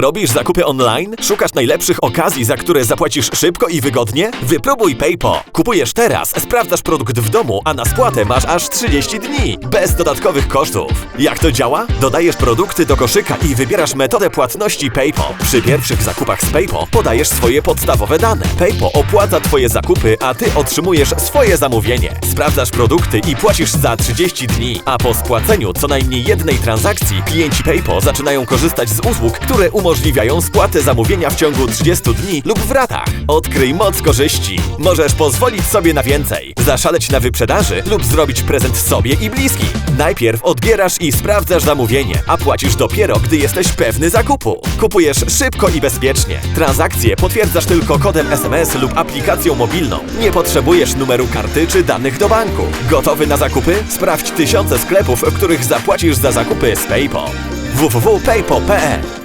Robisz zakupy online? Szukasz najlepszych okazji, za które zapłacisz szybko i wygodnie? Wypróbuj PayPo. Kupujesz teraz, sprawdzasz produkt w domu, a na spłatę masz aż 30 dni. Bez dodatkowych kosztów. Jak to działa? Dodajesz produkty do koszyka i wybierasz metodę płatności PayPo. Przy pierwszych zakupach z PayPo podajesz swoje podstawowe dane. PayPo opłaca Twoje zakupy, a Ty otrzymujesz swoje zamówienie. Sprawdzasz produkty i płacisz za 30 dni, a po spłaceniu co najmniej jednej transakcji klienci PayPo zaczynają korzystać z usług, które umożliwiają spłatę zamówienia w ciągu 30 dni lub w ratach. Odkryj moc korzyści. Możesz pozwolić sobie na więcej, zaszaleć na wyprzedaży lub zrobić prezent sobie i bliskim. Najpierw odbierasz i sprawdzasz zamówienie, a płacisz dopiero, gdy jesteś pewny zakupu. Kupujesz szybko i bezpiecznie. Transakcje potwierdzasz tylko kodem SMS lub aplikacją mobilną. Nie potrzebujesz numeru karty czy danych do banku. Gotowy na zakupy? Sprawdź tysiące sklepów, w których zapłacisz za zakupy z PayPal. www.paypal.pl